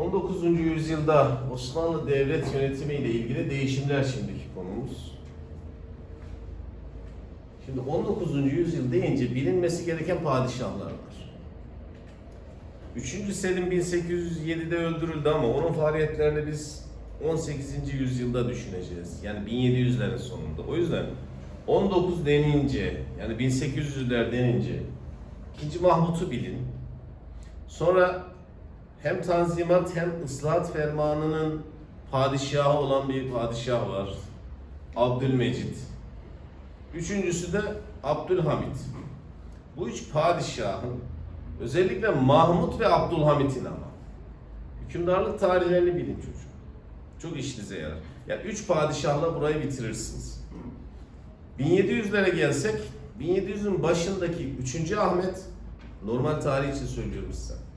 19. yüzyılda Osmanlı devlet yönetimi ile ilgili değişimler şimdiki konumuz. Şimdi 19. yüzyıl deyince bilinmesi gereken padişahlar var. 3. Selim 1807'de öldürüldü ama onun faaliyetlerini biz 18. yüzyılda düşüneceğiz. Yani 1700'lerin sonunda. O yüzden 19 denince yani 1800'ler denince 2. Mahmut'u bilin. Sonra hem Tanzimat hem Islahat Fermanı'nın padişahı olan bir padişah var. Abdülmecit. Üçüncüsü de Abdülhamit. Bu üç padişahın özellikle Mahmut ve Abdülhamit'in ama hükümdarlık tarihlerini bilin çocuk. Çok işinize yarar. Yani üç padişahla burayı bitirirsiniz. 1700'lere gelsek 1700'ün başındaki 3. Ahmet normal tarih için söylüyorum size.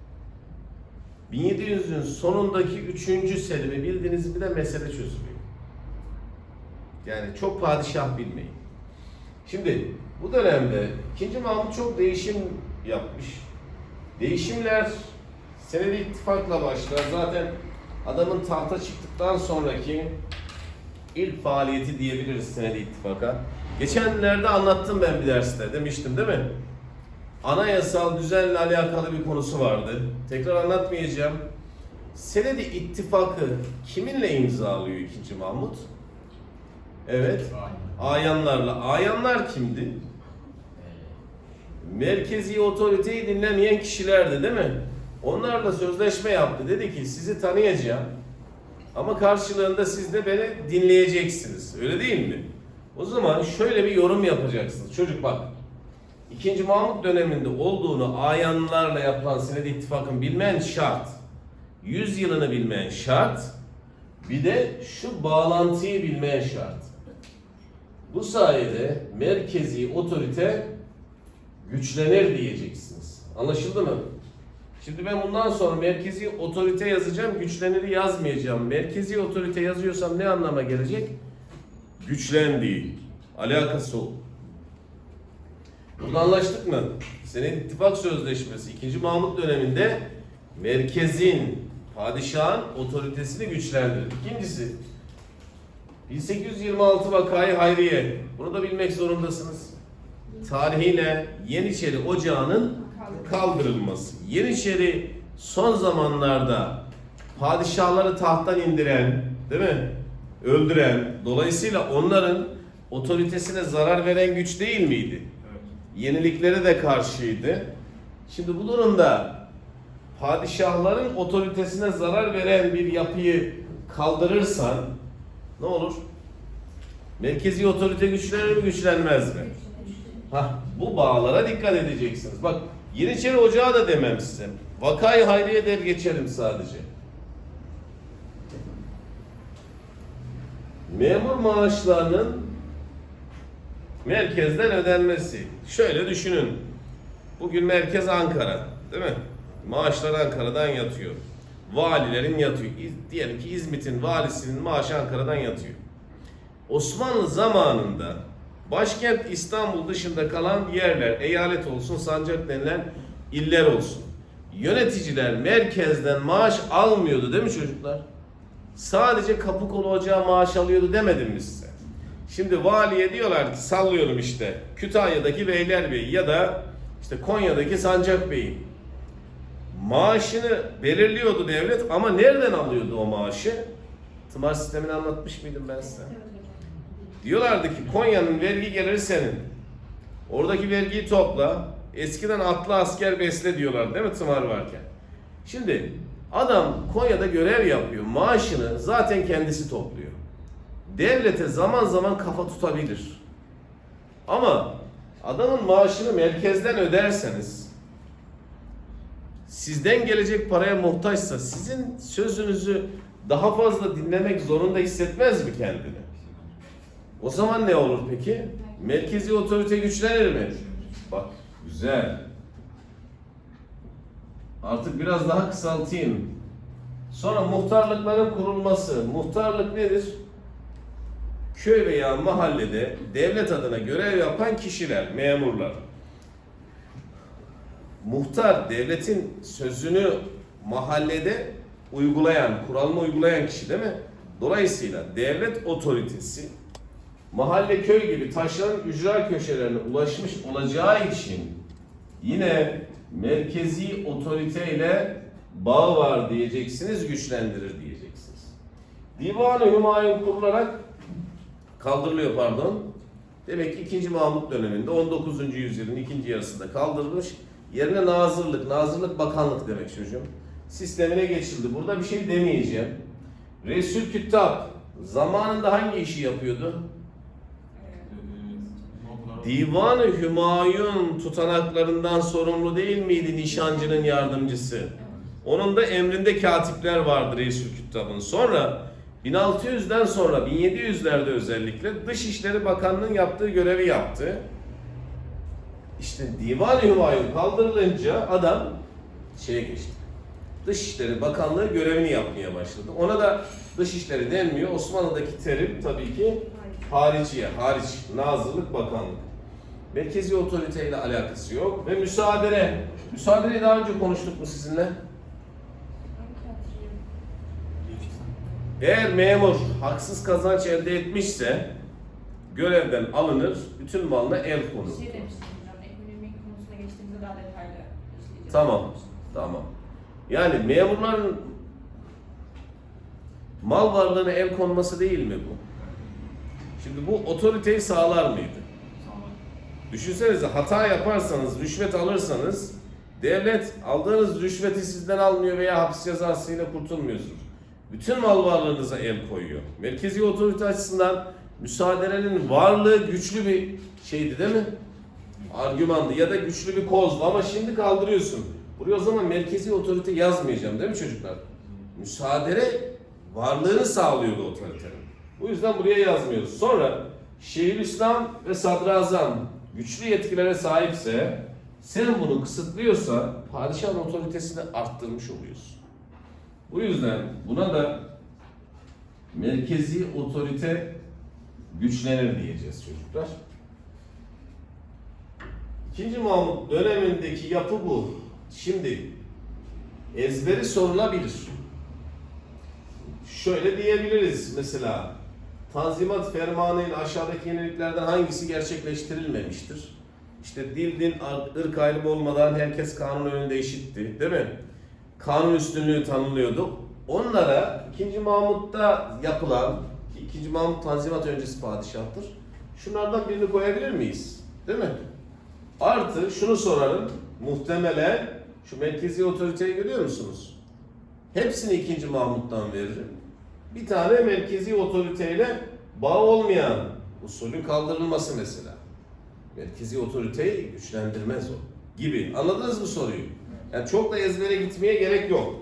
1700'ün sonundaki 3. Selim'i bildiğiniz bir de mesele çözülüyor. Yani çok padişah bilmeyin. Şimdi bu dönemde 2. Mahmut çok değişim yapmış. Değişimler senedi ittifakla başlar. Zaten adamın tahta çıktıktan sonraki ilk faaliyeti diyebiliriz senedi ittifaka. Geçenlerde anlattım ben bir derste demiştim değil mi? Anayasal düzenle alakalı bir konusu vardı. Tekrar anlatmayacağım. Senedi ittifakı kiminle imzalıyor 2. Mahmut? Evet. Ayanlarla. Ayanlar kimdi? Merkezi otoriteyi dinlemeyen kişilerdi değil mi? Onlarla sözleşme yaptı. Dedi ki sizi tanıyacağım. Ama karşılığında siz de beni dinleyeceksiniz. Öyle değil mi? O zaman şöyle bir yorum yapacaksınız. Çocuk bak. İkinci Mahmut döneminde olduğunu ayanlarla yapılan senedi ittifakın bilmeyen şart. Yüz yılını bilmeyen şart. Bir de şu bağlantıyı bilmeyen şart. Bu sayede merkezi otorite güçlenir diyeceksiniz. Anlaşıldı mı? Şimdi ben bundan sonra merkezi otorite yazacağım, güçleniri yazmayacağım. Merkezi otorite yazıyorsam ne anlama gelecek? Güçlendiği. Alakası o. Burada anlaştık mı? Senin ittifak sözleşmesi 2. Mahmut döneminde merkezin, padişahın otoritesini güçlendirdi. İkincisi 1826 vakayı Hayriye. Bunu da bilmek zorundasınız. Tarihiyle Yeniçeri Ocağı'nın kaldırılması. Yeniçeri son zamanlarda padişahları tahttan indiren, değil mi? Öldüren, dolayısıyla onların otoritesine zarar veren güç değil miydi? Yeniliklere de karşıydı. Şimdi bu durumda padişahların otoritesine zarar veren bir yapıyı kaldırırsan ne olur? Merkezi otorite güçlenir mi güçlenmez mi? Hah, bu bağlara dikkat edeceksiniz. Bak Yeniçeri Ocağı da demem size. Vakayı Hayriye der geçelim sadece. Memur maaşlarının merkezden ödenmesi. Şöyle düşünün. Bugün merkez Ankara, değil mi? Maaşlar Ankara'dan yatıyor. Valilerin yatıyor. Diyelim ki İzmit'in valisinin maaşı Ankara'dan yatıyor. Osmanlı zamanında başkent İstanbul dışında kalan yerler, eyalet olsun, sancak denilen iller olsun. Yöneticiler merkezden maaş almıyordu değil mi çocuklar? Sadece kapı kolu maaş alıyordu demedim mi size? Şimdi valiye diyorlar ki sallıyorum işte Kütahya'daki Beylerbeyi ya da işte Konya'daki Sancak Bey'i. Maaşını belirliyordu devlet ama nereden alıyordu o maaşı? Tımar sistemini anlatmış mıydım ben size? Diyorlardı ki Konya'nın vergi geliri senin. Oradaki vergiyi topla. Eskiden atlı asker besle diyorlar değil mi tımar varken? Şimdi adam Konya'da görev yapıyor. Maaşını zaten kendisi topluyor. Devlete zaman zaman kafa tutabilir. Ama adamın maaşını merkezden öderseniz sizden gelecek paraya muhtaçsa sizin sözünüzü daha fazla dinlemek zorunda hissetmez mi kendini? O zaman ne olur peki? Merkezi otorite güçlenir mi? Bak güzel. Artık biraz daha kısaltayım. Sonra muhtarlıkların kurulması. Muhtarlık nedir? Köy veya mahallede devlet adına görev yapan kişiler, memurlar. Muhtar devletin sözünü mahallede uygulayan, kuralını uygulayan kişi değil mi? Dolayısıyla devlet otoritesi mahalle köy gibi taşların ücra köşelerine ulaşmış olacağı için yine merkezi otoriteyle bağı var diyeceksiniz, güçlendirir diyeceksiniz. Divan-ı Hümayun kurularak kaldırılıyor pardon. Demek ki 2. Mahmut döneminde 19. yüzyılın ikinci yarısında kaldırılmış. Yerine nazırlık, nazırlık bakanlık demek çocuğum. Sistemine geçildi. Burada bir şey demeyeceğim. Resul Küttab zamanında hangi işi yapıyordu? Divan-ı Hümayun tutanaklarından sorumlu değil miydi nişancının yardımcısı? Onun da emrinde katipler vardı Resul Küttab'ın. Sonra 1600'den sonra 1700'lerde özellikle Dışişleri Bakanlığı'nın yaptığı görevi yaptı. İşte Divan-ı Hümayun kaldırılınca adam şeye geçti. Dışişleri Bakanlığı görevini yapmaya başladı. Ona da Dışişleri denmiyor. Osmanlı'daki terim tabii ki hariciye, hariç, nazırlık, bakanlık. Merkezi otoriteyle alakası yok. Ve müsaadele. Müsaadeyi daha önce konuştuk mu sizinle? Eğer memur haksız kazanç elde etmişse görevden alınır, bütün malına el konur. Bir şey demiştim hocam, ekonomi konusuna geçtiğimizde daha detaylı işleyeceğiz. Tamam. Tamam. Yani memurların mal varlığına el konması değil mi bu? Şimdi bu otoriteyi sağlar mıydı? Düşünsenize hata yaparsanız, rüşvet alırsanız devlet aldığınız rüşveti sizden almıyor veya hapis cezasıyla kurtulmuyorsunuz. Bütün mal varlığınıza el koyuyor. Merkezi otorite açısından müsaadenin varlığı güçlü bir şeydi değil mi? Argümandı ya da güçlü bir kozdu ama şimdi kaldırıyorsun. Buraya o zaman merkezi otorite yazmayacağım değil mi çocuklar? Müsaade varlığını sağlıyordu otoritenin. Bu yüzden buraya yazmıyoruz. Sonra Şeyhülislam ve Sadrazam güçlü yetkilere sahipse sen bunu kısıtlıyorsa padişahın otoritesini arttırmış oluyorsun. Bu yüzden buna da merkezi otorite güçlenir diyeceğiz çocuklar. İkinci Mahmut dönemindeki yapı bu. Şimdi ezberi sorulabilir. Şöyle diyebiliriz mesela Tanzimat Fermanı ile aşağıdaki yeniliklerden hangisi gerçekleştirilmemiştir? İşte dil, din, ırk ayrımı olmadan herkes kanun önünde eşitti, değil mi? Kanun üstünlüğü tanınıyordu. Onlara 2. Mahmut'ta yapılan, ki 2. Mahmut Tanzimat öncesi padişahtır. Şunlardan birini koyabilir miyiz? Değil mi? Artı şunu sorarım. Muhtemelen şu merkezi otoriteyi görüyor musunuz? Hepsini 2. Mahmut'tan veririm. Bir tane merkezi otoriteyle bağ olmayan usulün kaldırılması mesela. Merkezi otoriteyi güçlendirmez o gibi. Anladınız mı soruyu? Yani çok da ezbere gitmeye gerek yok.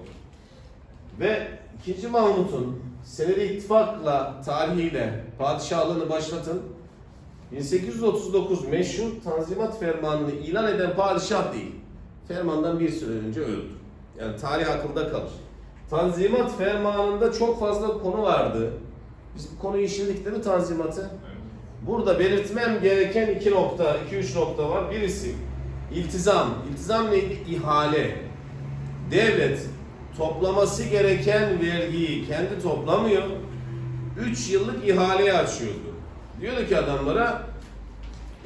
Ve 2. Mahmut'un senedi ittifakla tarihiyle padişahlığını başlatın. 1839 meşhur Tanzimat Fermanı'nı ilan eden padişah değil. Fermandan bir süre önce öldü. Yani tarih akılda kalır. Tanzimat Fermanı'nda çok fazla konu vardı. Biz bu konuyu işledik değil mi Tanzimat'ı? Burada belirtmem gereken iki nokta, iki üç nokta var. Birisi iltizam. İltizam neydi? İhale. Devlet toplaması gereken vergiyi kendi toplamıyor. Üç yıllık ihaleye açıyordu. Diyordu ki adamlara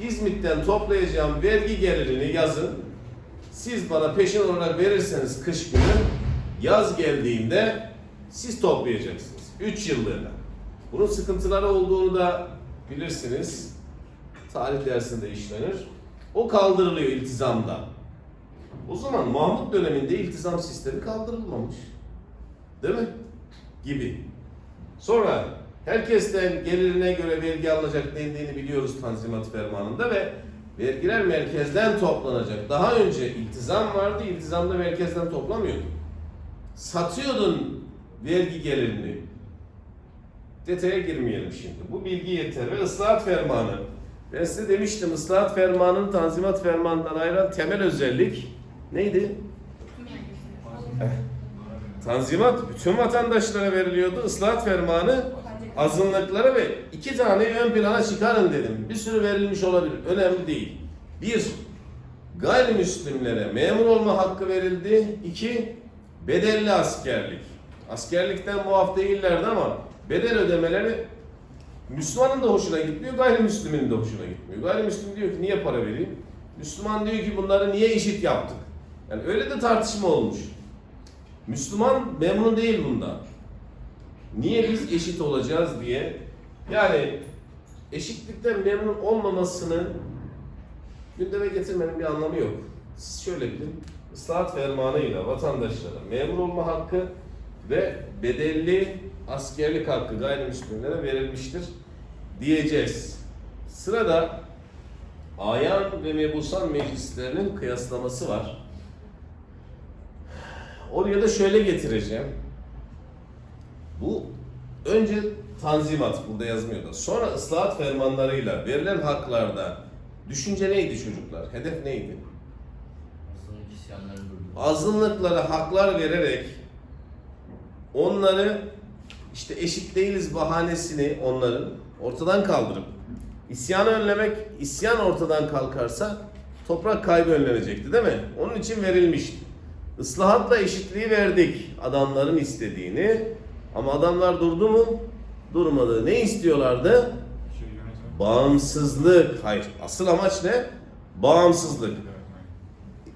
İzmit'ten toplayacağım vergi gelirini yazın. Siz bana peşin olarak verirseniz kış günü yaz geldiğinde siz toplayacaksınız. 3 yıllığına. Bunun sıkıntıları olduğunu da bilirsiniz. Tarih dersinde işlenir. O kaldırılıyor iltizamda. O zaman Mahmut döneminde iltizam sistemi kaldırılmamış. Değil mi? Gibi. Sonra herkesten gelirine göre vergi alınacak dendiğini biliyoruz Tanzimat Fermanı'nda ve vergiler merkezden toplanacak. Daha önce iltizam vardı, iltizamda merkezden toplamıyordu. Satıyordun vergi gelirini. Detaya girmeyelim şimdi. Bu bilgi yeter ve ıslahat fermanı. Ben size demiştim ıslahat fermanının Tanzimat Fermanı'ndan ayıran temel özellik neydi? Tanzimat bütün vatandaşlara veriliyordu. Islahat fermanı azınlıklara ve iki tane ön plana çıkarın dedim. Bir sürü verilmiş olabilir. Önemli değil. Bir, gayrimüslimlere memur olma hakkı verildi. İki, bedelli askerlik. Askerlikten muaf değillerdi ama bedel ödemeleri Müslümanın da hoşuna gitmiyor, gayrimüslimin de hoşuna gitmiyor. Gayrimüslim diyor ki niye para vereyim? Müslüman diyor ki bunları niye eşit yaptık? Yani öyle de tartışma olmuş. Müslüman memnun değil bundan. Niye biz eşit olacağız diye. Yani eşitlikten memnun olmamasını gündeme getirmenin bir anlamı yok. Siz şöyle bilin. Islahat fermanıyla vatandaşlara memur olma hakkı ve bedelli askerlik hakkı gayrimüslimlere verilmiştir diyeceğiz. Sırada ayan ve mebusan meclislerinin kıyaslaması var. Oraya da şöyle getireceğim. Bu önce tanzimat burada yazmıyor da sonra ıslahat fermanlarıyla verilen haklarda düşünce neydi çocuklar? Hedef neydi? Azınlık azınlıklara haklar vererek onları işte eşit değiliz bahanesini onların ortadan kaldırıp isyanı önlemek, isyan ortadan kalkarsa toprak kaybı önlenecekti değil mi? Onun için verilmişti. Islahatla eşitliği verdik adamların istediğini ama adamlar durdu mu? Durmadı. Ne istiyorlardı? Bağımsızlık. Hayır. Asıl amaç ne? Bağımsızlık.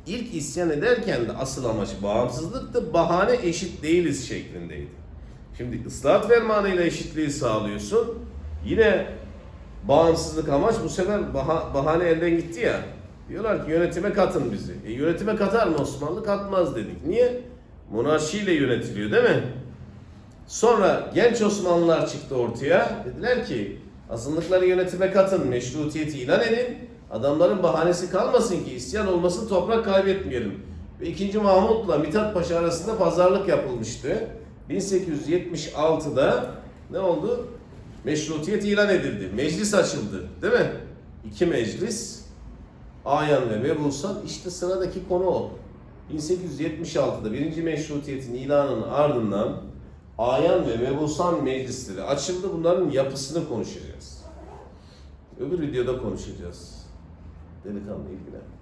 İlk isyan ederken de asıl amaç bağımsızlıktı. Bahane eşit değiliz şeklindeydi. Şimdi ıslahat fermanıyla eşitliği sağlıyorsun. Yine bağımsızlık amaç bu sefer baha- bahane elden gitti ya. Diyorlar ki yönetime katın bizi. E yönetime katar mı Osmanlı? Katmaz dedik. Niye? Monarşiyle yönetiliyor değil mi? Sonra genç Osmanlılar çıktı ortaya. Dediler ki azınlıkları yönetime katın, meşrutiyeti ilan edin. Adamların bahanesi kalmasın ki isyan olmasın toprak kaybetmeyelim. Ve 2. Mahmut'la Mithat Paşa arasında pazarlık yapılmıştı. 1876'da ne oldu? Meşrutiyet ilan edildi. Meclis açıldı. Değil mi? İki meclis. Ayan ve Mebusan işte sıradaki konu o. 1876'da birinci meşrutiyetin ilanının ardından Ayan ve Mebusan meclisleri açıldı. Bunların yapısını konuşacağız. Öbür videoda konuşacağız. Delikanlı ilgilen.